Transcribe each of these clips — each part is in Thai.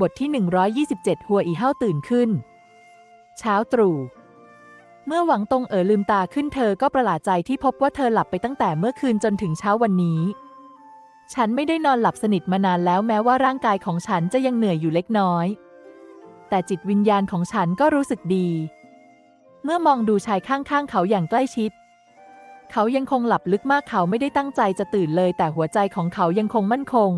บทที่ 127 หัวอีเฮาตื่นขึ้น เช้าตรู่เมื่อหวังตงเอ๋อลืมตาขึ้นเธอก็ประหลาดใจที่พบว่าเธอหลับไปตั้งแต่เมื่อคืนจนถึงเช้าวันนี้ ฉันไม่ได้นอนหลับสนิทมานานแล้วแม้ว่าร่างกายของฉันจะยังเหนื่อยอยู่เล็กน้อย แต่จิตวิญญาณของฉันก็รู้สึกดี เมื่อมองดูชายข้างๆ เขาอย่างใกล้ชิด เขายังคงหลับลึกมากเขาไม่ได้ตั้งใจจะตื่นเลย แต่หัวใจของเขายังคงมั่นคง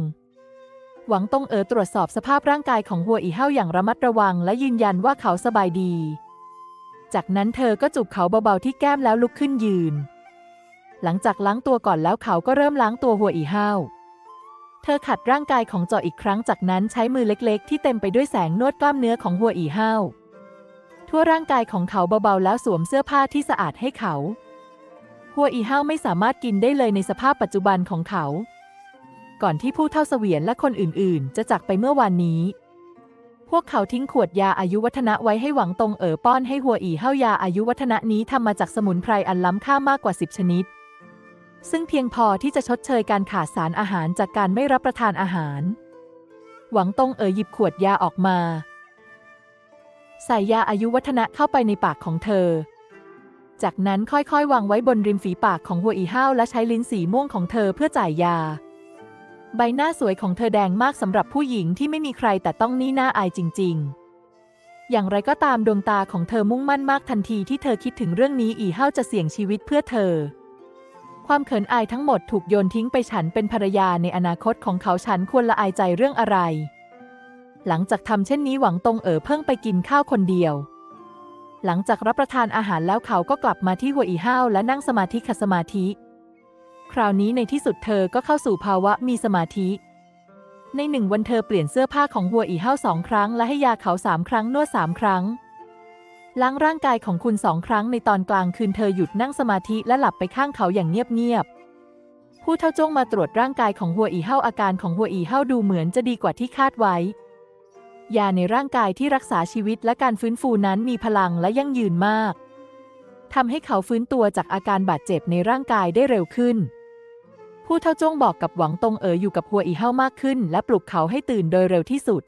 หวังตงเอ๋อตรวจสอบสภาพร่างกายของหัวอีเฮาอย่างระมัดระวังและยืนยันว่าเขาสบายดี จากนั้นเธอก็จูบเขาเบาๆที่แก้มแล้วลุกขึ้นยืน หลังจากล้างตัวก่อนแล้วเขาก็เริ่มล้างตัวหัวอีเฮาเธอขัดร่างกายของจออีกครั้งจากนั้นใช้มือเล็กๆ ที่เต็มไปด้วยแสงนวดกล้ามเนื้อของหัวอีเฮาทั่วร่างกายของเขาเบาๆแล้วสวมเสื้อผ้าที่สะอาดให้เขา หัวอีเฮาไม่สามารถกินได้เลยในสภาพปัจจุบันของเขา ก่อนที่ผู้เท่าเสวียนและคนอื่นๆ จะจากไปเมื่อวานนี้ พวกเขาทิ้งขวดยาอายุวัฒนะไว้ให้หวังตรงเอ๋อป้อนให้หัวอีเฮายาอายุวัฒนะนี้ทำมาจากสมุนไพรอันล้ำค่ามากกว่า 10 ชนิด ซึ่งเพียงพอที่จะชดเชยการขาดสารอาหารจากการไม่รับประทานอาหาร หวังตรงเอ๋อหยิบขวดยาออกมา ใส่ยาอายุวัฒนะเข้าไปในปากของเธอจากนั้นค่อยๆ วางไว้บนริมฝีปากของหัวอีห้าวและใช้ลิ้นสีม่วงของเธอเพื่อจ่ายยา ใบหน้าสวยของเธอแดงมากสำหรับผู้หญิงที่ไม่มีใครแต่ต้องนี่น่าอายจริง ๆ อย่างไรก็ตามดวงตาของเธอมุ่งมั่นมากทันทีที่เธอคิดถึงเรื่องนี้อีห้าวจะเสี่ยงชีวิตเพื่อเธอ ความเขินอายทั้งหมดถูกโยนทิ้งไปฉันเป็นภรรยาในอนาคตของเขาฉันควรละอายใจเรื่องอะไร หลังจากทำเช่นนี้หวังตงเอ๋อเพิ่งไปกินข้าวคนเดียวหลังจากรับประทานอาหารแล้วเขาก็กลับมาที่หัวอีห้าวและนั่งสมาธิขัดสมาธิ คราวนี้ในที่สุดเธอก็เข้าสู่ภาวะมีสมาธิ ในหนึ่งวันเธอเปลี่ยนเสื้อผ้าของหัวอีเห้าสองครั้ง และให้ยาเขาสามครั้งนวดสามครั้งล้างร่างกายของคุณสองครั้งในตอนกลางคืนเธอหยุดนั่งสมาธิและหลับไปข้างเขาอย่างเงียบๆ ผู้เท่าจ้งมาตรวจร่างกายของหัวอีเฮาอาการของหัวอีเฮาดูเหมือนจะดีกว่าที่คาดไว้ ยาในร่างกายที่รักษาชีวิตและการฟื้นฟูนั้นมีพลังและยั่งยืนมากทำให้เขาฟื้นตัวจากอาการบาดเจ็บในร่างกายได้เร็วขึ้น ผู้เท่าจ้งบอกกับหวังตงเอ๋ออยู่กับหัวอีเฮามากขึ้น และปลุกเขาให้ตื่นโดยเร็วที่สุด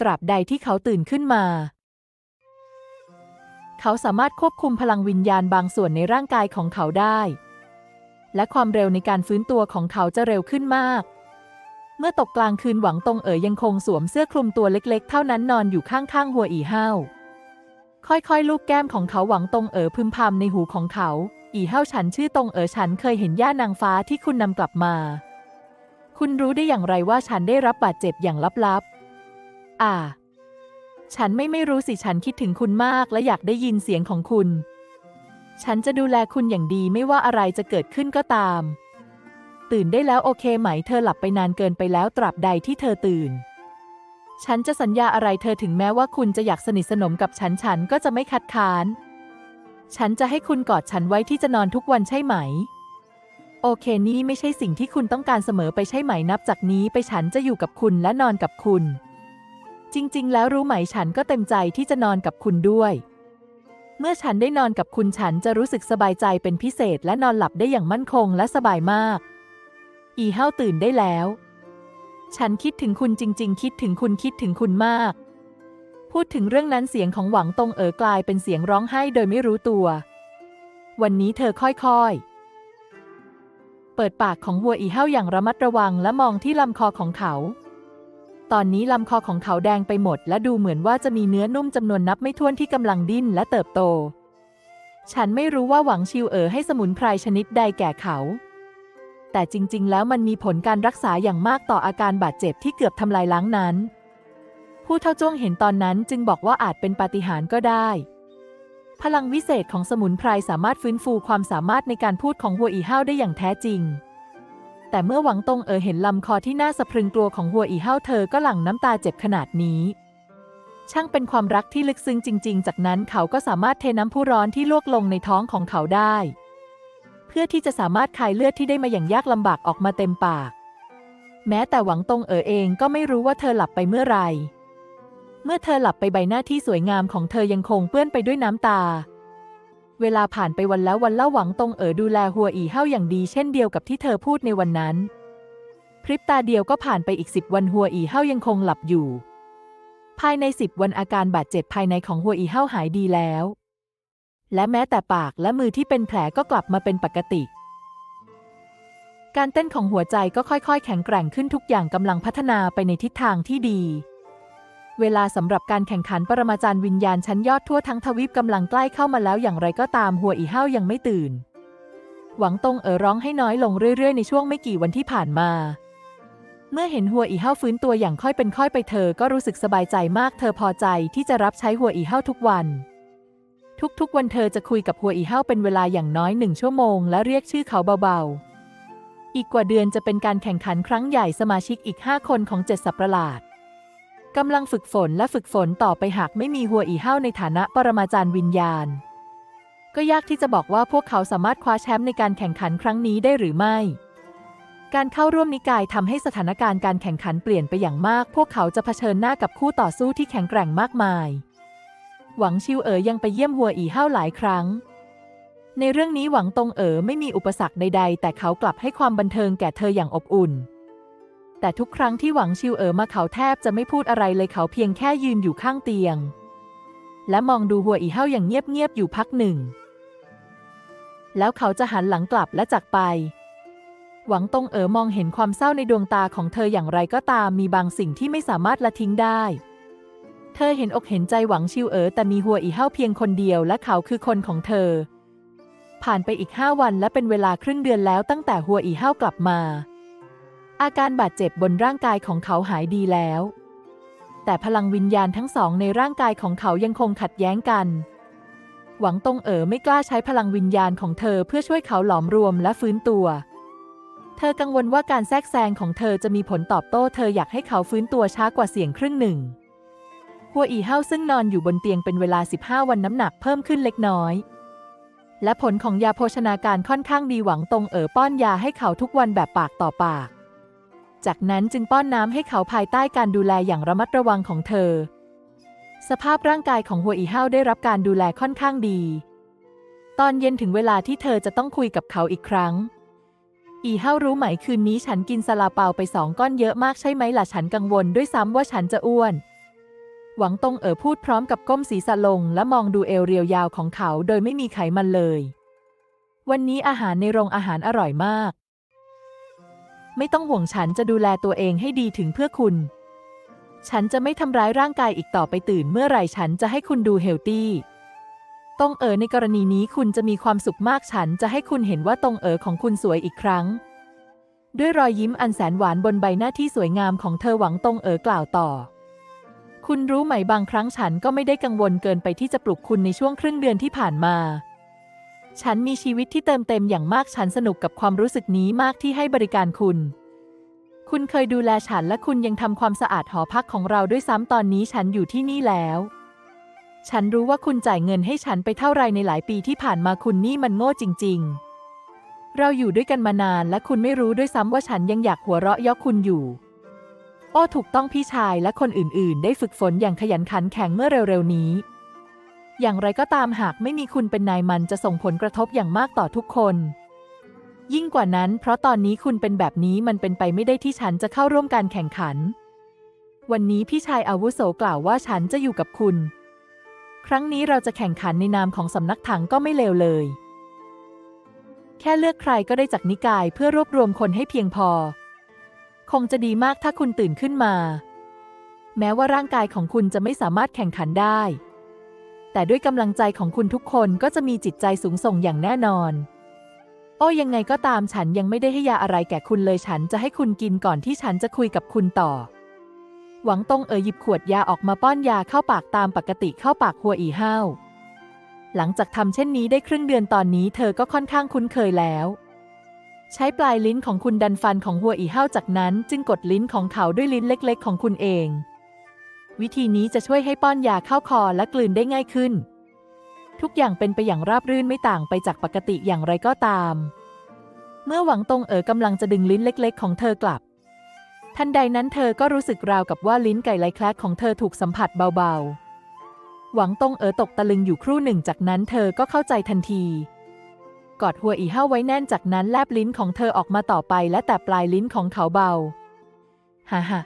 ตราบใดที่เขาตื่นขึ้นมา เขาสามารถควบคุมพลังวิญญาณบางส่วนในร่างกายของเขาได้ และความเร็วในการฟื้นตัวของเขาจะเร็วขึ้นมาก เมื่อตกกลางคืนหวังตงเอ๋ยยังคงสวมเสื้อคลุมตัวเล็ก ๆ เท่านั้นนอนอยู่ข้างๆหัวอีเฮาค่อยๆ ลูบแก้มของเขาหวังตงเอ๋อพึมพำในหูของเขา อีเฮาฉันชื่อตงเอ๋อฉันเคยเห็นย่านางฟ้าที่คุณนำกลับมา คุณรู้ได้อย่างไรว่าฉันได้รับบาดเจ็บอย่างลับๆ อ่า ฉันไม่ไม่รู้สิฉันคิดถึงคุณมากและอยากได้ยินเสียงของคุณ ฉันจะดูแลคุณอย่างดีไม่ว่าอะไรจะเกิดขึ้นก็ตาม ตื่นได้แล้วโอเคไหม เธอหลับไปนานเกินไปแล้วตราบใดที่เธอตื่น ฉันจะสัญญาอะไรเธอถึงแม้ว่าคุณจะอยากสนิทสนมกับฉันฉันก็จะไม่คัดค้าน ฉันจะให้คุณกอดฉันไว้ที่จะนอนทุกวันใช่ไหม โอเคนี่ไม่ใช่สิ่งที่คุณต้องการเสมอไปใช่ไหมนับจากนี้ไปฉันจะอยู่กับคุณและนอนกับคุณ จริง ๆ แล้วรู้ไหมฉันก็เต็มใจที่จะนอนกับคุณด้วย เมื่อฉันได้นอนกับคุณฉันจะรู้สึกสบายใจเป็นพิเศษและนอนหลับได้อย่างมั่นคงและสบายมาก อีเฮาตื่นได้แล้ว ฉันคิดถึงคุณจริง ๆ คิดถึงคุณคิดถึงคุณมาก พูดถึงเรื่องนั้นเสียงของหวังตงเอ๋อกลายเป็นเสียงร้องไห้โดยไม่รู้ตัว วันนี้เธอค่อยๆ เปิดปากของหัวอีเฮาอย่างระมัดระวังและมองที่ลำคอของเขา ตอนนี้ลำคอของเขาแดงไปหมด และดูเหมือนว่าจะมีเนื้อนุ่มจำนวนนับไม่ถ้วนที่กำลังดิ้นและเติบโต ฉันไม่รู้ว่าหวังชิวเอ๋อให้สมุนไพรชนิดใดแก่เขาแต่จริง ๆ แล้วมันมีผลการรักษาอย่างมากต่ออาการบาดเจ็บที่เกือบทำลายล้างนั้น ผู้เท่าจ้วงเห็นตอนนั้นจึงบอกว่าอาจเป็นปาฏิหาริย์ก็ได้ พลังวิเศษของสมุนไพรสามารถฟื้นฟูความสามารถในการพูดของหัวอีห้าวได้อย่างแท้จริง แต่เมื่อหวังตงเอ๋อเห็นลำคอที่น่าสะพรึงกลัวของหัวอีเห้าเธอก็หลั่งน้ำตาเจ็บขนาดนี้ ช่างเป็นความรักที่ลึกซึ้งจริง ๆ จากนั้นเขาก็สามารถเทน้ำผู้ร้อนที่ลวกลงในท้องของเขาได้ เพื่อที่จะสามารถคายเลือดที่ได้มาอย่างยากลำบากออกมาเต็มปาก แม้แต่หวังตงเอ๋อเองก็ไม่รู้ว่าเธอหลับไปเมื่อไหร่ เมื่อเธอหลับไปใบหน้าที่สวยงามของเธอยังคงเปื้อนไปด้วยน้ำตา เวลาผ่านไปวันแล้ววันเล่าหวังตรงเอ๋อดูแลหัวอีเฮาอย่างดีเช่นเดียวกับที่เธอพูดในวันนั้น พริบตาเดียวก็ผ่านไปอีกสิบวันหัวอีเฮายังคงหลับอยู่ ภายในสิบวันอาการบาดเจ็บภายในของหัวอีเฮาหายดีแล้ว และแม้แต่ปากและมือที่เป็นแผลก็กลับมาเป็นปกติการเต้นของหัวใจก็ค่อยๆ แข็งแกร่งขึ้นทุกอย่างกำลังพัฒนาไปในทิศทางที่ดี เวลาสำหรับการแข่งขันปรมาจารย์วิญญาณชั้นยอดทั่วทั้งทวีปกำลังใกล้เข้ามาแล้วอย่างไรก็ตามหัวอีเฮายังไม่ตื่น หวังตงเอ๋อร้องให้น้อยลงเรื่อยๆ ในช่วงไม่กี่วันที่ผ่านมา เมื่อเห็นหัวอีเฮาฟื้นตัวอย่างค่อยเป็นค่อยไปเธอก็รู้สึกสบายใจมากเธอพอใจที่จะรับใช้หัวอีเฮาทุกวัน ทุกๆวันเธอจะคุยกับหัวอีเฮาเป็นเวลาอย่างน้อยหนึ่งชั่วโมงและเรียกชื่อเขาเบาๆ อีกกว่าเดือนจะเป็นการแข่งขันครั้งใหญ่สมาชิกอีก 5 คนของเจ็ดสับประหลาด กำลังฝึกฝนและฝึกฝนต่อไปหากไม่มีหัวอีเฮาในฐานะปรมาจารย์วิญญาณ ก็ยากที่จะบอกว่าพวกเขาสามารถคว้าแชมป์ในการแข่งขันครั้งนี้ได้หรือไม่ การเข้าร่วมนิกายทำให้สถานการณ์การแข่งขันเปลี่ยนไปอย่างมาก พวกเขาจะเผชิญหน้ากับคู่ต่อสู้ที่แข็งแกร่งมากมาย หวังชิวเอ๋อยังไปเยี่ยมหัวอีเฮาหลายครั้ง ในเรื่องนี้หวังตงเอ๋อไม่มีอุปสรรคใด ๆ แต่เขากลับให้ความบันเทิงแก่เธออย่างอบอุ่น แต่ทุกครั้งที่หวังชิวเอ๋อมาเขาแทบจะไม่พูดอะไรเลยเขาเพียงแค่ยืนอยู่ข้างเตียง และมองดูหัวอีเฮาอย่างเงียบๆอยู่พักหนึ่ง แล้วเขาจะหันหลังกลับและจากไป หวังตงเอ๋อมองเห็นความเศร้าในดวงตาของเธออย่างไรก็ตามมีบางสิ่งที่ไม่สามารถละทิ้งได้เธอเห็นอกเห็นใจหวังชิวเอ๋อแต่มีหัวอีเฮาเพียงคนเดียวและเขาคือคนของเธอ ผ่านไปอีกห้าวันและเป็นเวลาครึ่งเดือนแล้วตั้งแต่หัวอีเฮากลับมา อาการบาดเจ็บบนร่างกายของเขาหายดีแล้ว แต่พลังวิญญาณทั้งสองในร่างกายของเขายังคงขัดแย้งกัน หวังตงเอ๋อไม่กล้าใช้พลังวิญญาณของเธอเพื่อช่วยเขาหลอมรวมและฟื้นตัว เธอกังวลว่าการแทรกแซงของเธอจะมีผลตอบโต้ เธออยากให้เขาฟื้นตัวช้ากว่าเสียงครึ่งหนึ่งหัวอีเฮาซึ่งนอนอยู่บนเตียงเป็นเวลา 15 วันน้ำหนักเพิ่มขึ้นเล็กน้อย และผลของยาโภชนาการค่อนข้างดีหวังตงเอ๋อป้อนยาให้เขาทุกวันแบบปากต่อปาก จากนั้นจึงป้อนน้ำให้เขาภายใต้การดูแลอย่างระมัดระวังของเธอ สภาพร่างกายของหัวอีเฮาได้รับการดูแลค่อนข้างดี ตอนเย็นถึงเวลาที่เธอจะต้องคุยกับเขาอีกครั้ง อีเฮารู้ไหมคืนนี้ฉันกินซาลาเปาไปสองก้อนเยอะมากใช่ไหมล่ะฉันกังวลด้วยซ้ำว่าฉันจะอ้วน หวังตงเอ๋อพูดพร้อมกับก้มศีรษะลง และมองดูเอวเรียวยาวของเขาโดยไม่มีไขมันเลย วันนี้อาหารในโรงอาหารอร่อยมาก ไม่ต้องห่วงฉันจะดูแลตัวเองให้ดีถึงเพื่อคุณ ฉันจะไม่ทำร้ายร่างกายอีกต่อไปตื่นเมื่อไหร่ฉันจะให้คุณดูเฮลตี้ตงเอ๋อในกรณีนี้คุณจะมีความสุขมากฉันจะให้คุณเห็นว่าตรงเอ๋อของคุณสวยอีกครั้ง ด้วยรอยยิ้มอันแสนหวานบนใบหน้าที่สวยงามของเธอหวังตรงเอ๋อกล่าวต่อ คุณรู้ไหมบางครั้งฉันก็ไม่ได้กังวลเกินไปที่จะปลุกคุณในช่วงครึ่งเดือนที่ผ่านมา ฉันมีชีวิตที่เติมเต็มอย่างมากฉันสนุกกับความรู้สึกนี้มากที่ให้บริการคุณ คุณเคยดูแลฉันและคุณยังทำความสะอาดหอพักของเราด้วยซ้ำตอนนี้ฉันอยู่ที่นี่แล้ว ฉันรู้ว่าคุณจ่ายเงินให้ฉันไปเท่าไรในหลายปีที่ผ่านมาคุณนี่มันโง่จริง ๆ เราอยู่ด้วยกันมานานและคุณไม่รู้ด้วยซ้ำว่าฉันยังอยากหัวเราะเยาะคุณอยู่โอ้ถูกต้องพี่ชายและคนอื่น ๆ ได้ฝึกฝนอย่างขยันขันแข็งเมื่อเร็ว ๆ นี้ อย่างไรก็ตามหากไม่มีคุณเป็นนายมันจะส่งผลกระทบอย่างมากต่อทุกคน ยิ่งกว่านั้น เพราะตอนนี้คุณเป็นแบบนี้มันเป็นไปไม่ได้ที่ฉันจะเข้าร่วมการแข่งขัน วันนี้พี่ชายอาวุโสกล่าวว่าฉันจะอยู่กับคุณ ครั้งนี้เราจะแข่งขันในนามของสำนักถังก็ไม่เลวเลย แค่เลือกใครก็ได้จากนิกายเพื่อรวบรวมคนให้เพียงพอ คงจะดีมากถ้าคุณตื่นขึ้นมา แม้ว่าร่างกายของคุณจะไม่สามารถแข่งขันได้ แต่ด้วยกำลังใจของคุณทุกคนก็จะมีจิตใจสูงส่งอย่างแน่นอน โอ้ยังไงก็ตามฉันยังไม่ได้ให้ยาอะไรแก่คุณเลยฉันจะให้คุณกินก่อนที่ฉันจะคุยกับคุณต่อ หวังตงเอ๋ยหยิบขวดยาออกมาป้อนยาเข้าปากตามปกติเข้าปากหัวอีห้าวหลังจากทำเช่นนี้ได้ครึ่งเดือนตอนนี้เธอก็ค่อนข้างคุ้นเคยแล้ว ใช้ปลายลิ้นของคุณดันฟันของหัวอีห้าวจากนั้น จึงกดลิ้นของเขาด้วยลิ้นเล็ก ๆ ของคุณเอง วิธีนี้จะช่วยให้ป้อนยาเข้าคอและกลืนได้ง่ายขึ้น ทุกอย่างเป็นไปอย่างราบรื่นไม่ต่างไปจากปกติอย่างไรก็ตาม เมื่อหวังตรงเอ๋อกำลังจะดึงลิ้นเล็กๆ ของเธอกลับ ทันใดนั้นเธอก็รู้สึกราวกับว่าลิ้นไก่ไลแคลกของเธอถูกสัมผัสเบาๆ หวังตรงเอ๋อตกตะลึงอยู่ครู่หนึ่งจากนั้นเธอก็เข้าใจทันทีกอดหัวอีห้าไว้แน่นจากนั้นแลบลิ้นของเธอออกมาต่อไปและแต่ปลายลิ้นของเขาเบา ฮ่าฮ่า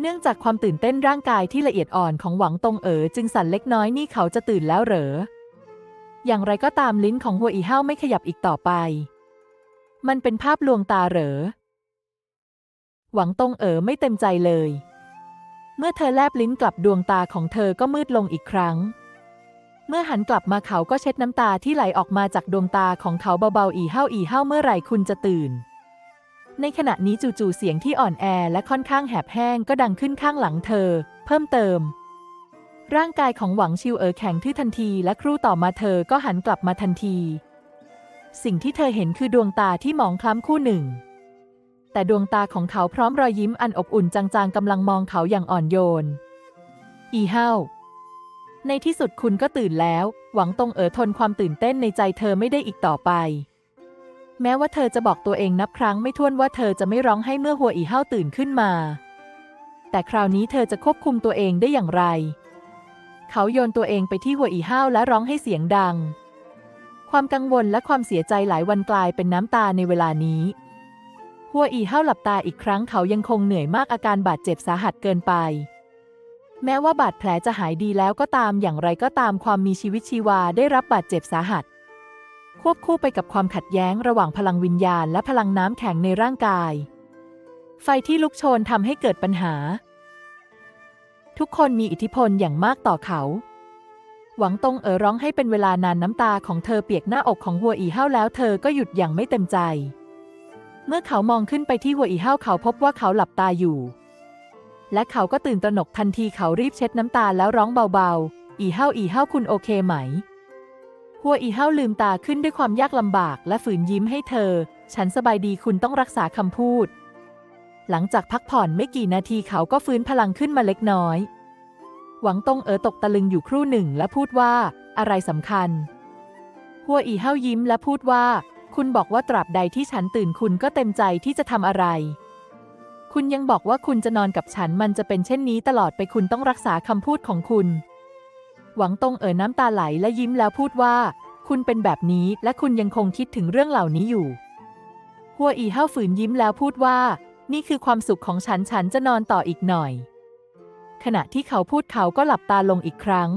เนื่องจากความตื่นเต้นร่างกายที่ละเอียดอ่อนของหวังตงเอ๋อจึงสั่นเล็กน้อยนี่เขาจะตื่นแล้วเหรอ อย่างไรก็ตามลิ้นของหัวอีเฮาไม่ขยับอีกต่อไป มันเป็นภาพลวงตาเหรอ หวังตงเอ๋อไม่เต็มใจเลย เมื่อเธอแลบลิ้นกลับดวงตาของเธอก็มืดลงอีกครั้ง เมื่อหันกลับมาเขาก็เช็ดน้ำตาที่ไหลออกมาจากดวงตาของเขาเบาๆอีเฮาอีเฮาเมื่อไหร่คุณจะตื่น ในขณะนี้จู่ๆเสียงที่อ่อนแอและค่อนข้างแหบแห้งก็ดังขึ้นข้างหลังเธอ เพิ่มเติม ร่างกายของหวังชิวเอ๋อแข็งทื่อทันทีและครู่ต่อมาเธอก็หันกลับมาทันที สิ่งที่เธอเห็นคือดวงตาที่มองคล้ำคู่หนึ่ง แต่ดวงตาของเขาพร้อมรอยยิ้มอันอบอุ่นจางๆกำลังมองเขาอย่างอ่อนโยน อีเฮาในที่สุดคุณก็ตื่นแล้ว หวังตรงเอ๋อทนความตื่นเต้นในใจเธอไม่ได้อีกต่อไป แม้ว่าเธอจะบอกตัวเองนับครั้งไม่ถ้วนว่าเธอจะไม่ร้องให้เมื่อหัวอีเฮาตื่นขึ้นมา แต่คราวนี้เธอจะควบคุมตัวเองได้อย่างไร เขาโยนตัวเองไปที่หัวอีเฮาและร้องให้เสียงดัง ความกังวลและความเสียใจหลายวันกลายเป็นน้ำตาในเวลานี้ หัวอีเฮาหลับตาอีกครั้งเขายังคงเหนื่อยมากอาการบาดเจ็บสาหัสเกินไป แม้ว่าบาดแผลจะหายดีแล้วก็ตามอย่างไรก็ตามความมีชีวิตชีวาได้รับบาดเจ็บสาหัส ควบคู่ไปกับความขัดแย้งระหว่างพลังวิญญาณและพลังน้ำแข็งในร่างกาย ไฟที่ลุกโชนทำให้เกิดปัญหา ทุกคนมีอิทธิพลอย่างมากต่อเขา หวังตงเอ๋อร้องให้เป็นเวลานานน้ำตาของเธอเปียกหน้าอกของหัวอีเฮาแล้วเธอก็หยุดอย่างไม่เต็มใจ เมื่อเขามองขึ้นไปที่หัวอีเฮาเขาพบว่าเขาหลับตาอยู่ และเขาก็ตื่นตระหนกทันทีเขารีบเช็ดน้ำตาแล้วร้องเบาๆ อีเฮาอีเฮาคุณโอเคไหม หัวอีเฮาลืมตาขึ้นด้วยความยากลำบากและฝืนยิ้มให้เธอ ฉันสบายดีคุณต้องรักษาคำพูด หลังจากพักผ่อนไม่กี่นาทีเขาก็ฟื้นพลังขึ้นมาเล็กน้อย หวังตงเอ๋อตกตะลึงอยู่ครู่หนึ่งและพูดว่า อะไรสำคัญ หัวอีเฮายิ้มและพูดว่า คุณบอกว่าตราบใดที่ฉันตื่นคุณก็เต็มใจที่จะทำอะไร คุณยังบอกว่าคุณจะนอนกับฉันมันจะเป็นเช่นนี้ตลอดไปคุณต้องรักษาคำพูดของคุณ หวังตงเอ๋อน้ำตาไหลและยิ้มแล้วพูดว่า คุณเป็นแบบนี้และคุณยังคงคิดถึงเรื่องเหล่านี้อยู่ หัวอีเฮาฝืนยิ้มแล้วพูดว่า นี่คือความสุขของฉันฉันจะนอนต่ออีกหน่อย ขณะที่เขาพูดเขาก็หลับตาลงอีกครั้ง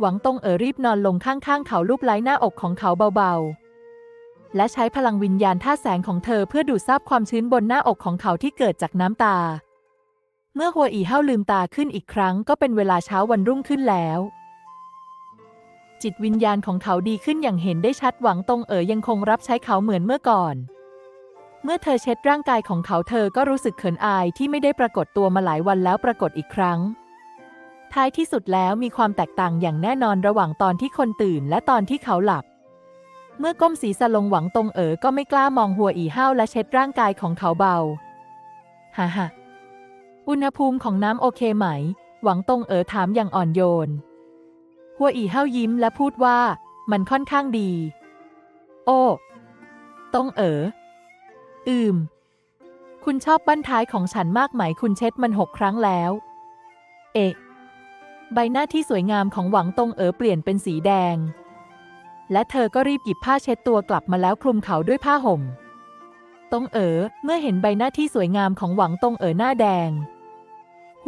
หวังตงเอ๋อรีบนอนลงข้างๆ เขาลูบไล้หน้าอกของเขาเบาๆ และใช้พลังวิญญาณท่าแสงของเธอเพื่อดูดซับความชื้นบนหน้าอกของเขาที่เกิดจากน้ำตา เมื่อหัวอีเฮาลืมตาขึ้นอีกครั้งก็เป็นเวลาเช้าวันรุ่งขึ้นแล้ว จิตวิญญาณของเขาดีขึ้นอย่างเห็นได้ชัดหวังตรงเอ๋อยังคงรับใช้เขาเหมือนเมื่อก่อน เมื่อเธอเช็ดร่างกายของเขาเธอก็รู้สึกเขินอายที่ไม่ได้ปรากฏตัวมาหลายวันแล้วปรากฏอีกครั้ง ท้ายที่สุดแล้วมีความแตกต่างอย่างแน่นอนระหว่างตอนที่คนตื่นและตอนที่เขาหลับเมื่อก้มศีรษะลงหวังตรงเอ๋อก็ไม่กล้ามองหัวอีห้าวและเช็ดร่างกายของเขาเบา ฮ่าฮ่า อุณหภูมิของน้ำโอเคไหม หวังตงเอ๋อถามอย่างอ่อนโยน หัวอีเห้ายิ้มและพูดว่ามันค่อนข้างดี โอ้ตงเอ๋อ อืม คุณชอบบั้นท้ายของฉันมากไหมคุณเช็ดมันหกครั้งแล้ว เอะใบหน้าที่สวยงามของหวังตงเอ๋อเปลี่ยนเป็นสีแดง และเธอก็รีบหยิบผ้าเช็ดตัวกลับมาแล้วคลุมเขาด้วยผ้าห่มตงเอ๋อเมื่อเห็นใบหน้าที่สวยงามของหวังตงเอ๋อหน้าแดง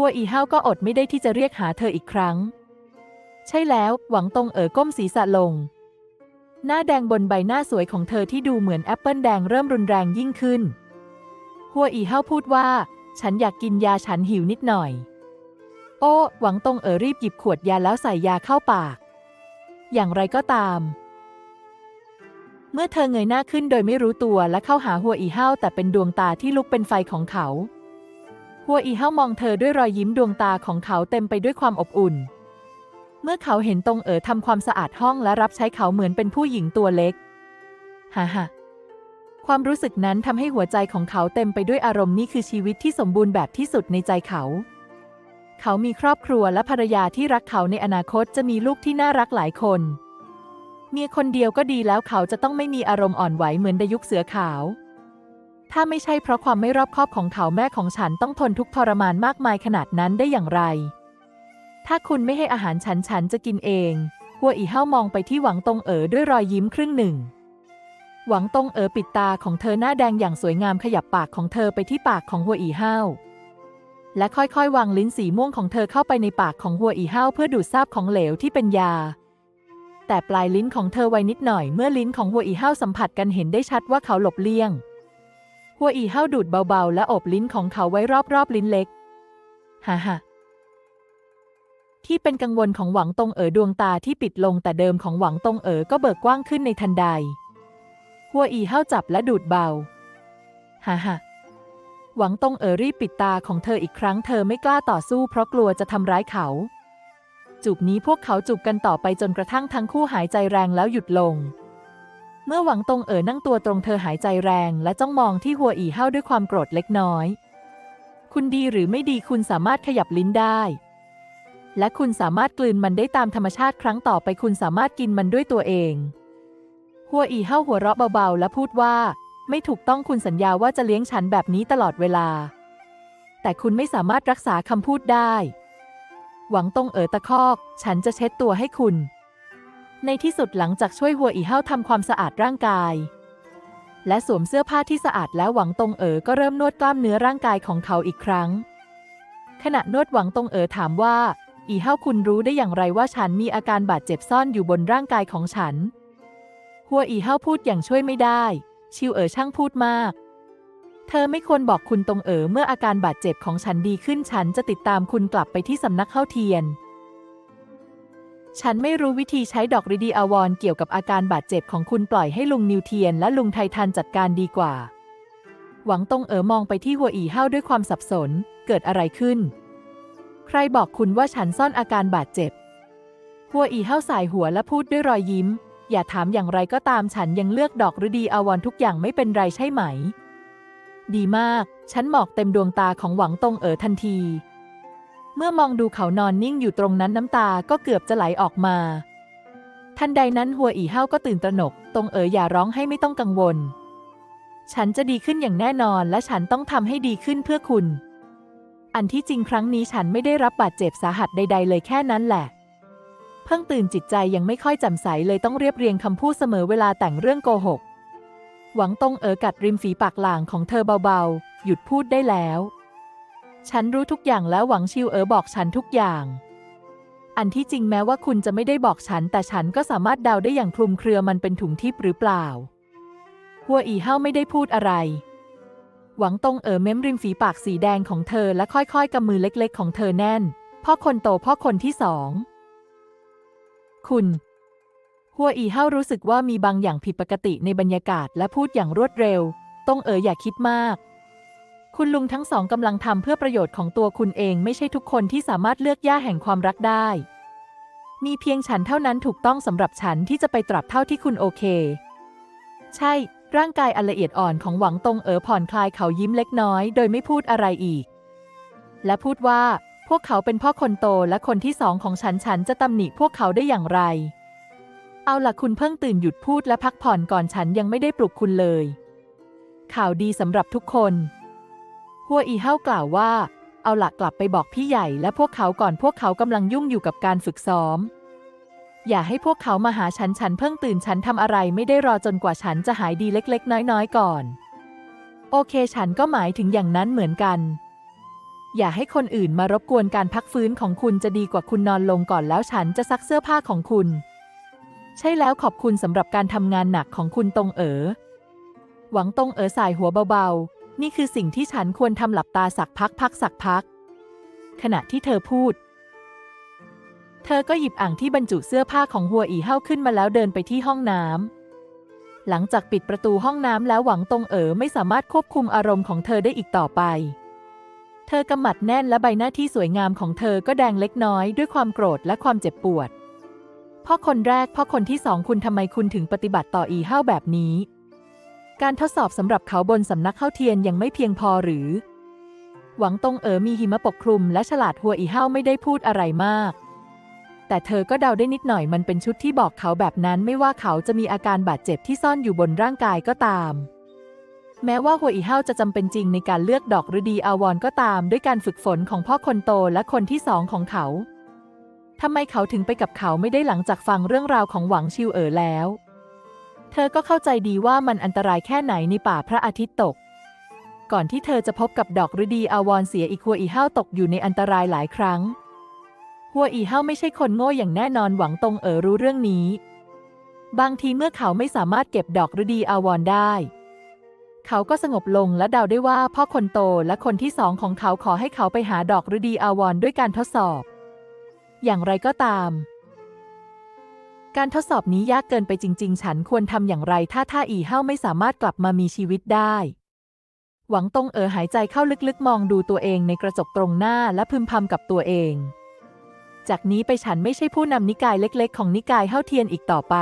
หัวอีห้าวก็อดไม่ได้ที่จะเรียกหาเธออีกครั้ง ใช่แล้ว หวังตรงเอ๋อก้มศีรษะลง หน้าแดงบนใบหน้าสวยของเธอที่ดูเหมือนแอปเปิลแดงเริ่มรุนแรงยิ่งขึ้น หัวอีเฮาพูดว่า ฉันอยากกินยาฉันหิวนิดหน่อย โอ้ หวังตรงเอ๋อรีบหยิบขวดยาแล้วใส่ยาเข้าปาก อย่างไรก็ตาม เมื่อเธอเงยหน้าขึ้นโดยไม่รู้ตัวและเข้าหาหัวอีเฮาแต่เป็นดวงตาที่ลุกเป็นไฟของเขา หัวอีเฮามองเธอด้วยรอยยิ้มดวงตาของเขาเต็มไปด้วยความอบอุ่น เมื่อเขาเห็นตรงเอ๋อทำความสะอาดห้องและรับใช้เขาเหมือนเป็นผู้หญิงตัวเล็กฮ่าฮ่าความรู้สึกนั้นทำให้หัวใจของเขาเต็มไปด้วยอารมณ์นี่คือชีวิตที่สมบูรณ์แบบที่สุดในใจเขา เขามีครอบครัวและภรรยาที่รักเขาในอนาคตจะมีลูกที่น่ารักหลายคน เมียคนเดียวก็ดีแล้วเขาจะต้องไม่มีอารมณ์อ่อนไหวเหมือนดยุคเสือขาว ถ้าไม่ใช่เพราะความไม่รอบคอบของเขาแม่ของฉันต้องทนทุกทรมานมากมายขนาดนั้นได้อย่างไร ถ้าคุณไม่ให้อาหารฉันฉันจะกินเองหัวอีเฮ้ามองไปที่หวังตงเอ๋อด้วยรอยยิ้มครึ่งหนึ่ง หวังตงเอ๋อปิดตาของเธอหน้าแดงอย่างสวยงามขยับปากของเธอไปที่ปากของหัวอีเฮ้าและค่อยๆ วางลิ้นสีม่วงของเธอเข้าไปในปากของหัวอีเฮาเพื่อดูดซาบของเหลวที่เป็นยา แต่ปลายลิ้นของเธอไวนิดหน่อยเมื่อลิ้นของหัวอีเฮาสัมผัสกันเห็นได้ชัดว่าเขาหลบเลี่ยง หัวอีเฮาดูดเบาๆ และอบลิ้นของเขาไว้รอบๆ ลิ้นเล็ก ฮ่าฮ่าที่เป็นกังวลของหวังตงเอ๋อดวงตาที่ปิดลงแต่เดิมของหวังตงเอ๋อก็เบิกกว้างขึ้นในทันใด หัวอีเฮาจับและดูดเบา ฮ่าฮ่าหวังตงเอ๋อรีบปิดตาของเธออีกครั้งเธอไม่กล้าต่อสู้เพราะกลัวจะทำร้ายเขา จูบนี้พวกเขาจูบกันต่อไปจนกระทั่งทั้งคู่หายใจแรงแล้วหยุดลง เมื่อหวังตรงเอ๋อนั่งตัวตรงเธอหายใจแรงและจ้องมองที่หัวอีเฮาด้วยความโกรธเล็กน้อย คุณดีหรือไม่ดีคุณสามารถขยับลิ้นได้ และคุณสามารถกลืนมันได้ตามธรรมชาติครั้งต่อไปคุณสามารถกินมันด้วยตัวเอง หัวอีเฮาหัวเราะเบาๆ และพูดว่า ไม่ถูกต้องคุณสัญญาว่าจะเลี้ยงฉันแบบนี้ตลอดเวลา แต่คุณไม่สามารถรักษาคำพูดได้ หวังตรงเอ๋อตะคอก ฉันจะเช็ดตัวให้คุณ ในที่สุดหลังจากช่วยหัวอีเฮาทำความสะอาดร่างกาย และสวมเสื้อผ้าที่สะอาดแล้วหวังตงเอ๋อก็เริ่มนวดกล้ามเนื้อร่างกายของเขาอีกครั้ง ขณะนวดหวังตงเอ๋อถามว่า อีเฮาคุณรู้ได้อย่างไรว่าฉันมีอาการบาดเจ็บซ่อนอยู่บนร่างกายของฉัน หัวอีเฮาพูดอย่างช่วยไม่ได้ ชิวเอ๋อช่างพูดมากเธอไม่ควรบอกคุณตรงเอ๋อเมื่ออาการบาดเจ็บของฉันดีขึ้นฉันจะติดตามคุณกลับไปที่สำนักเข้าเทียน ฉันไม่รู้วิธีใช้ดอกริดีอาวรเกี่ยวกับอาการบาดเจ็บของคุณปล่อยให้ลุงนิวเทียนและลุงไททันจัดการดีกว่า หวังตงเอ๋อมองไปที่หัวอีเฮาด้วยความสับสน เกิดอะไรขึ้น ใครบอกคุณว่าฉันซ่อนอาการบาดเจ็บ หัวอีเฮาสายหัวและพูดด้วยรอยยิ้ม อย่าถามอย่างไรก็ตามฉันยังเลือกดอกฤดีอาวรทุกอย่างไม่เป็นไรใช่ไหม ดีมาก ฉันหมอกเต็มดวงตาของหวังตงเอ๋อทันที เมื่อมองดูเขานอนนิ่งอยู่ตรงนั้นน้ำตาก็เกือบจะไหลออกมา ทันใดนั้นหัวอีเฮาก็ตื่นตระหนก ตรงเอ๋ออย่าร้องให้ไม่ต้องกังวล ฉันจะดีขึ้นอย่างแน่นอนและฉันต้องทำให้ดีขึ้นเพื่อคุณ อันที่จริงครั้งนี้ฉันไม่ได้รับบาดเจ็บสาหัสใด ๆ เลยแค่นั้นแหละ เพิ่งตื่นจิตใจยังไม่ค่อยแจ่มใสเลยต้องเรียบเรียงคำพูดเสมอเวลาแต่งเรื่องโกหก หวังตรงเอ๋อกัดริมฝีปากหลางของเธอเบาๆ หยุดพูดได้แล้ว ฉันรู้ทุกอย่างแล้วหวังชิวเอ๋อบอกฉันทุกอย่าง อันที่จริงแม้ว่าคุณจะไม่ได้บอกฉัน แต่ฉันก็สามารถเดาได้อย่างคลุมเครือมันเป็นถุงทิพย์หรือเปล่า หัวอีเฮาไม่ได้พูดอะไร หวังตงเอ๋อเม้มริมฝีปากสีแดงของเธอและค่อยๆกำมือเล็กๆ ของเธอแน่น พ่อคนโตพ่อคนที่สอง คุณหัวอีเฮารู้สึกว่ามีบางอย่างผิดปกติในบรรยากาศและพูดอย่างรวดเร็วตงเอ๋ออย่าคิดมาก คุณลุงทั้งสองกำลังทำเพื่อประโยชน์ของตัวคุณเองไม่ใช่ทุกคนที่สามารถเลือกย่าแห่งความรักได้ มีเพียงฉันเท่านั้นถูกต้องสำหรับฉันที่จะไปตรับเท่าที่คุณโอเค ใช่ ร่างกายอันละเอียดอ่อนของหวังตงเอ๋อผ่อนคลายเขายิ้มเล็กน้อย โดยไม่พูดอะไรอีก และพูดว่า พวกเขาเป็นพ่อคนโตและคนที่สองของฉันฉันจะตำหนิพวกเขาได้อย่างไร เอาล่ะคุณเพิ่งตื่นหยุดพูดและพักผ่อนก่อนฉันยังไม่ได้ปลุกคุณเลย ข่าวดีสำหรับทุกคน หัวอีเฮากล่าวว่า เอาล่ะกลับไปบอกพี่ใหญ่และพวกเขาก่อนพวกเขากำลังยุ่งอยู่กับการฝึกซ้อม อย่าให้พวกเขามาหาฉันฉันเพิ่งตื่นฉันทำอะไรไม่ได้รอจนกว่าฉันจะหายดีเล็กๆ น้อยๆ ก่อน โอเคฉันก็หมายถึงอย่างนั้นเหมือนกัน อย่าให้คนอื่นมารบกวนการพักฟื้นของคุณจะดีกว่าคุณนอนลงก่อนแล้วฉันจะซักเสื้อผ้าของคุณ ใช่แล้วขอบคุณสำหรับการทำงานหนักของคุณตรงเอ๋อหวังตรงเอ๋อสายหัวเบาๆ นี่คือสิ่งที่ฉันควรทำหลับตาสักพักพักสักพัก ขณะที่เธอพูด เธอก็หยิบอ่างที่บรรจุเสื้อผ้าของหัวอีเฮาขึ้นมาแล้วเดินไปที่ห้องน้ำหลังจากปิดประตูห้องน้ำแล้วหวังตรงเอ๋อไม่สามารถควบคุมอารมณ์ของเธอได้อีกต่อไป เธอกำมัดแน่นและใบหน้าที่สวยงามของเธอก็แดงเล็กน้อยด้วยความโกรธและความเจ็บปวดพ่อคนแรกพ่อคนที่สองคุณทำไมคุณถึงปฏิบัติต่ออีเฮาแบบนี้ การทดสอบสำหรับเขาบนสำนักเข้าเทียนยังไม่เพียงพอหรือ หวังตงเอ๋อมีหิมะปกคลุมและฉลาดหัวอีเฮาไม่ได้พูดอะไรมาก แต่เธอก็เดาได้นิดหน่อยมันเป็นชุดที่บอกเขาแบบนั้นไม่ว่าเขาจะมีอาการบาดเจ็บที่ซ่อนอยู่บนร่างกายก็ตาม แม้ว่าหัวอีเฮาจะจำเป็นจริงในการเลือกดอกฤดีอาวรก็ตาม ด้วยการฝึกฝนของพ่อคนโตและคนที่สองของเขาทำไมเขาถึงไปกับเขาไม่ได้หลังจากฟังเรื่องราวของหวังชิวเอ๋อแล้ว เธอก็เข้าใจดีว่ามันอันตรายแค่ไหนในป่าพระอาทิตย์ตก ก่อนที่เธอจะพบกับดอกฤดีอาวรเสียอีกหัวอีเฮาตกอยู่ในอันตรายหลายครั้ง หัวอีเฮาไม่ใช่คนโง่อย่างแน่นอนหวังตรงเอ๋อรู้เรื่องนี้ บางทีเมื่อเขาไม่สามารถเก็บดอกฤดีอาวรได้ เขาก็สงบลงและเดาได้ว่าพ่อคนโตและคนที่สองของเขาขอให้เขาไปหาดอกฤดีอาวรด้วยการทดสอบ อย่างไรก็ตาม การทดสอบนี้ยากเกินไปจริง ๆ ฉันควรทำอย่างไรถ้าท่าอีเฮ้าไม่สามารถกลับมามีชีวิตได้ หวังตงเอ๋อหายใจเข้าลึกๆ มองดูตัวเองในกระจกตรงหน้าและพึมพำกับตัวเอง จากนี้ไปฉันไม่ใช่ผู้นำนิกายเล็ก ๆ ของนิกายเฮ้าเทียนอีกต่อไป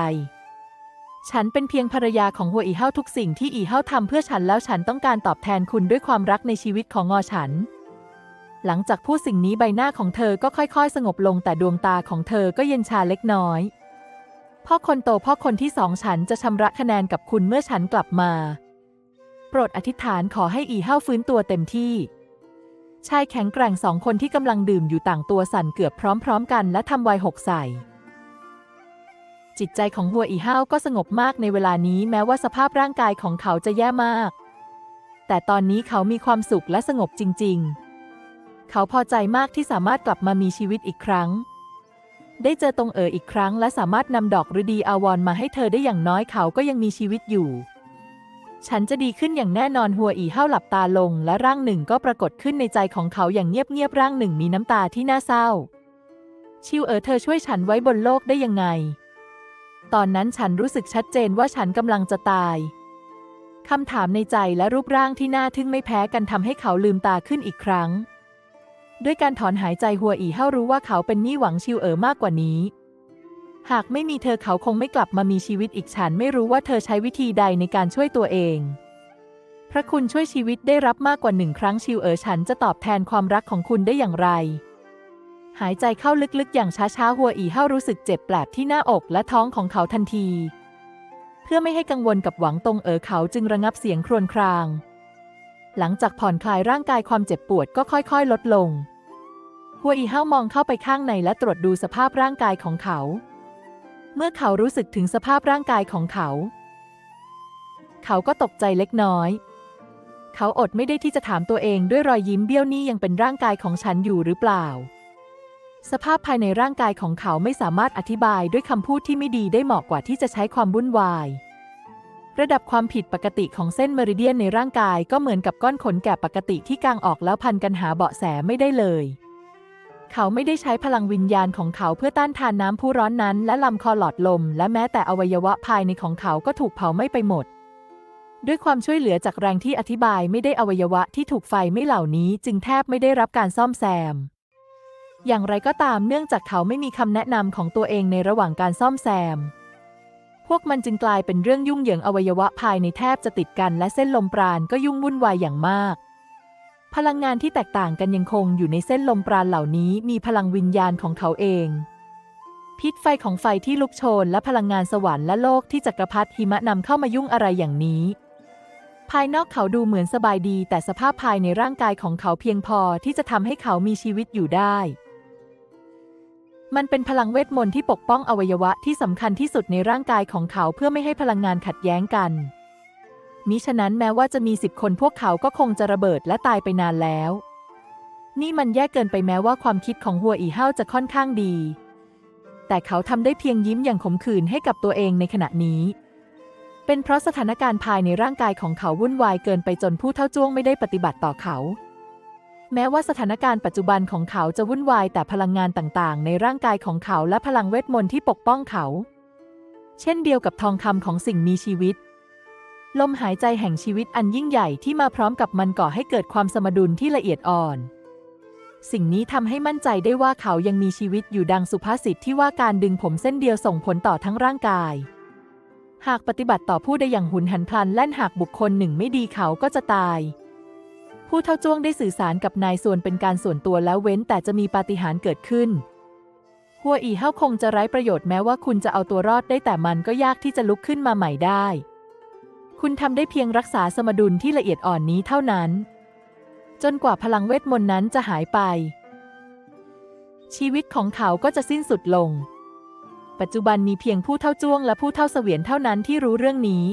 ฉันเป็นเพียงภรรยาของหัวอีเฮ้าทุกสิ่งที่อีเฮ้าทำเพื่อฉันแล้วฉันต้องการตอบแทนคุณด้วยความรักในชีวิตของงอฉันหลังจากพูดสิ่งนี้ใบหน้าของเธอก็ค่อย ๆ สงบลงแต่ดวงตาของเธอก็เย็นชาเล็กน้อย พ่อคนโตพ่อคนที่สองฉันจะชำระคะแนนกับคุณเมื่อฉันกลับมา โปรดอธิษฐานขอให้อีเฮ้าฟื้นตัวเต็มที่ ชายแข็งแกร่งสองคนที่กำลังดื่มอยู่ต่างตัวสั่นเกือบพร้อม ๆ กันและทำวายหกใส่จิตใจของหัวอีเฮ้าก็สงบมากในเวลานี้แม้ว่าสภาพร่างกายของเขาจะแย่มาก แต่ตอนนี้เขามีความสุขและสงบจริง ๆ เขาพอใจมากที่สามารถกลับมามีชีวิตอีกครั้ง ได้เจอตรงเอ๋ออีกครั้ง และสามารถนำดอกฤดีอาวรมาให้เธอได้อย่างน้อยเขาก็ยังมีชีวิตอยู่ ฉันจะดีขึ้นอย่างแน่นอนหัวอีเฮ้าหลับตาลง และร่างหนึ่งก็ปรากฏขึ้นในใจของเขาอย่างเงียบๆร่างหนึ่งมีน้ำตาที่น่าเศร้า ชิวเอ๋อเธอช่วยฉันไว้บนโลกได้ยังไง ตอนนั้นฉันรู้สึกชัดเจนว่าฉันกำลังจะตายคำถามในใจและรูปร่างที่น่าทึ่งไม่แพ้กันทำให้เขาลืมตาขึ้นอีกครั้ง ด้วยการถอนหายใจหัวอีเฮ้ารู้ว่าเขาเป็นหนี้หวังชิวเอ๋อมากกว่านี้ หากไม่มีเธอเขาคงไม่กลับมามีชีวิตอีกฉันไม่รู้ว่าเธอใช้วิธีใดในการช่วยตัวเอง พระคุณช่วยชีวิตได้รับมากกว่าหนึ่งครั้งชิวเอ๋อฉันจะตอบแทนความรักของคุณได้อย่างไร หายใจเข้าลึกๆ อย่างช้าๆหัวอีเฮารู้สึกเจ็บแปลบที่หน้าอกและท้องของเขาทันที เพื่อไม่ให้กังวลกับหวังตรงเอ๋อเขาจึงระงับเสียงครวญคราง หลังจากผ่อนคลายร่างกายความเจ็บปวดก็ค่อยๆ ลดลง หัวอีเฮ้ามองเข้าไปข้างในและตรวจดูสภาพร่างกายของเขา เมื่อเขารู้สึกถึงสภาพร่างกายของเขา เขาก็ตกใจเล็กน้อย เขาอดไม่ได้ที่จะถามตัวเองด้วยรอยยิ้มเบี้ยวนี่ยังเป็นร่างกายของฉันอยู่หรือเปล่า สภาพภายในร่างกายของเขาไม่สามารถอธิบายด้วยคำพูดที่ไม่ดีได้เหมาะกว่าที่จะใช้ความวุ่นวาย ระดับความผิดปกติของเส้นเมริเดียนในร่างกายก็เหมือนกับก้อนขนแก่ปกติที่กางออกแล้วพันกันหาเบาะแสไม่ได้เลย เขาไม่ได้ใช้พลังวิญญาณของเขาเพื่อต้านทานน้ำผู้ร้อนนั้น และลำคอหลอดลม และแม้แต่อวัยวะภายในของเขาก็ถูกเผาไหม้ไปหมด ด้วยความช่วยเหลือจากแรงที่อธิบายไม่ได้อวัยวะที่ถูกไฟไม่เหล่านี้ จึงแทบไม่ได้รับการซ่อมแซม อย่างไรก็ตามเนื่องจากเขาไม่มีคำแนะนำของตัวเองในระหว่างการซ่อมแซม พวกมันจึงกลายเป็นเรื่องยุ่งเหยิงอวัยวะภายในแทบจะติดกัน และเส้นลมปราณก็ยุ่งวุ่นวายอย่างมาก พลังงานที่แตกต่างกันยังคงอยู่ในเส้นลมปราณเหล่านี้ มีพลังวิญญาณของเขาเอง พิษไฟของไฟที่ลุกโชน และพลังงานสวรรค์และโลกที่จักรพรรดิหิมะนำเข้ามายุ่งอะไรอย่างนี้ ภายนอกเขาดูเหมือนสบายดี แต่สภาพภายในร่างกายของเขาเพียงพอที่จะทำให้เขามีชีวิตอยู่ได้ มันเป็นพลังเวทมนต์ที่ปกป้องอวัยวะที่สำคัญที่สุดในร่างกายของเขาเพื่อไม่ให้พลังงานขัดแย้งกัน มิฉะนั้นแม้ว่าจะมีสิบคนพวกเขาก็คงจะระเบิดและตายไปนานแล้ว นี่มันแย่เกินไปแม้ว่าความคิดของหัวอีเฮาจะค่อนข้างดี แต่เขาทำได้เพียงยิ้มอย่างขมขื่นให้กับตัวเองในขณะนี้ เป็นเพราะสถานการณ์ภายในร่างกายของเขาวุ่นวายเกินไปจนผู้เท่าจ้วงไม่ได้ปฏิบัติต่อเขา แม้ว่าสถานการณ์ปัจจุบันของเขาจะวุ่นวายแต่พลังงานต่างๆ ในร่างกายของเขาและพลังเวทมนต์ที่ปกป้องเขา เช่นเดียวกับทองคำของสิ่งมีชีวิต ลมหายใจแห่งชีวิตอันยิ่งใหญ่ที่มาพร้อมกับมันก่อให้เกิดความสมดุลที่ละเอียดอ่อน สิ่งนี้ทำให้มั่นใจได้ว่าเขายังมีชีวิตอยู่ดังสุภาษิตที่ว่าการดึงผมเส้นเดียวส่งผลต่อทั้งร่างกาย หากปฏิบัติต่อผู้ใดอย่างหุนหันพลันแล่นหากบุคคลหนึ่งไม่ดีเขาก็จะตาย ผู้เท่าจ้วงได้สื่อสารกับนายส่วนเป็นการส่วนตัวแล้วเว้นแต่จะมีปาฏิหาริย์เกิดขึ้น หัวอีเฮาคงจะไร้ประโยชน์แม้ว่าคุณจะเอาตัวรอดได้แต่มันก็ยากที่จะลุกขึ้นมาใหม่ได้ คุณทำได้เพียงรักษาสมดุลที่ละเอียดอ่อนนี้เท่านั้น จนกว่าพลังเวทมนต์นั้นจะหายไป ชีวิตของเขาก็จะสิ้นสุดลง ปัจจุบันมีเพียงผู้เท่าจ้วงและผู้เท่าเสวียนเท่านั้นที่รู้เรื่องนี้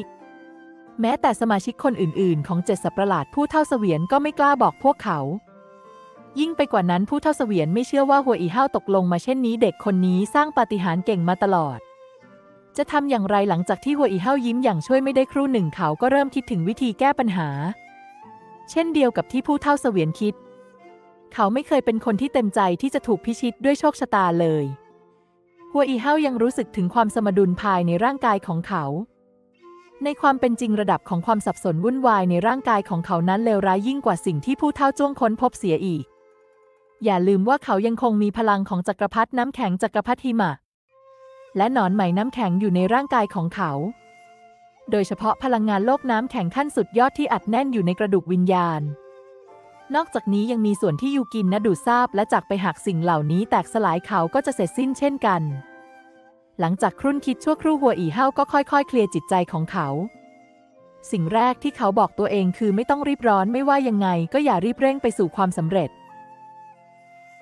แม้แต่สมาชิกคนอื่นๆ ของเจ็ดสัประหลาดผู้เท่าเสวียนก็ไม่กล้าบอกพวกเขา ยิ่งไปกว่านั้นผู้เท่าเสวียนไม่เชื่อว่าหัวอีเฮาตกลงมาเช่นนี้เด็กคนนี้สร้างปาฏิหาริย์เก่งมาตลอด จะทำอย่างไรหลังจากที่หัวอีเฮายิ้มอย่างช่วยไม่ได้ครู่หนึ่งเขาก็เริ่มคิดถึงวิธีแก้ปัญหา เช่นเดียวกับที่ผู้เท่าเสวียนคิด เขาไม่เคยเป็นคนที่เต็มใจที่จะถูกพิชิตด้วยโชคชะตาเลยหัวอีเฮายังรู้สึกถึงความสมดุลภายในร่างกายของเขา ในความเป็นจริงระดับของความสับสนวุ่นวายในร่างกายของเขานั้นเลวร้ายยิ่งกว่าสิ่งที่ผู้เท่าจ้วงค้นพบเสียอีก อย่าลืมว่าเขายังคงมีพลังของจักรพรรดิน้ำแข็งจักรพรรดิหิมะ และหนอนไหมน้ำแข็งอยู่ในร่างกายของเขา โดยเฉพาะพลังงานโลกน้ำแข็งขั้นสุดยอดที่อัดแน่นอยู่ในกระดูกวิญญาณ นอกจากนี้ยังมีส่วนที่ยูกินนะดูดซาบและจากไปหากสิ่งเหล่านี้แตกสลายเขาก็จะเสร็จสิ้นเช่นกัน หลังจากครุ่นคิดชั่วครู่หัวอีเฮาก็ค่อยๆ เคลียร์จิตใจของเขา สิ่งแรกที่เขาบอกตัวเองคือไม่ต้องรีบร้อนไม่ว่ายังไงก็อย่ารีบเร่งไปสู่ความสำเร็จ